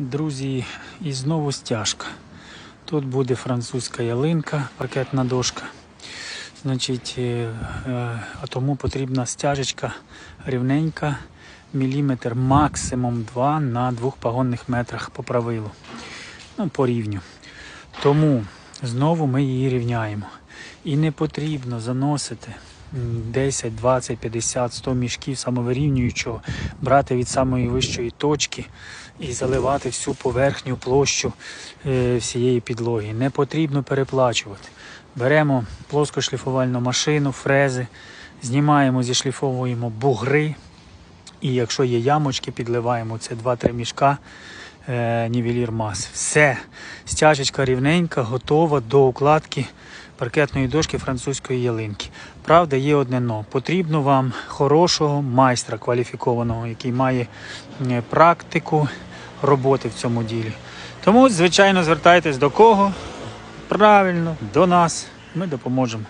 Друзі, і знову стяжка. Тут буде французька ялинка, паркетна дошка. Значить, е, е, а тому потрібна стяжечка рівненька, міліметр, максимум 2 на двох пагонних метрах по правилу. Ну, по рівню. Тому знову ми її рівняємо. І не потрібно заносити 10, 20, 50, 100 мішків самовирівнюючого, брати від самої вищої точки і заливати всю поверхню площу е, всієї підлоги. Не потрібно переплачувати. Беремо плоскошліфувальну машину, фрези, знімаємо, зішліфовуємо бугри. І якщо є ямочки, підливаємо це 2-3 мішка е, нівелір мас. Все, стяжечка рівненька, готова до укладки паркетної дошки французької ялинки. Правда, є одне но. Потрібно вам хорошого майстра кваліфікованого, який має е, практику роботи в цьому ділі. Тому, звичайно, звертайтесь до кого? Правильно, до нас. Ми допоможемо.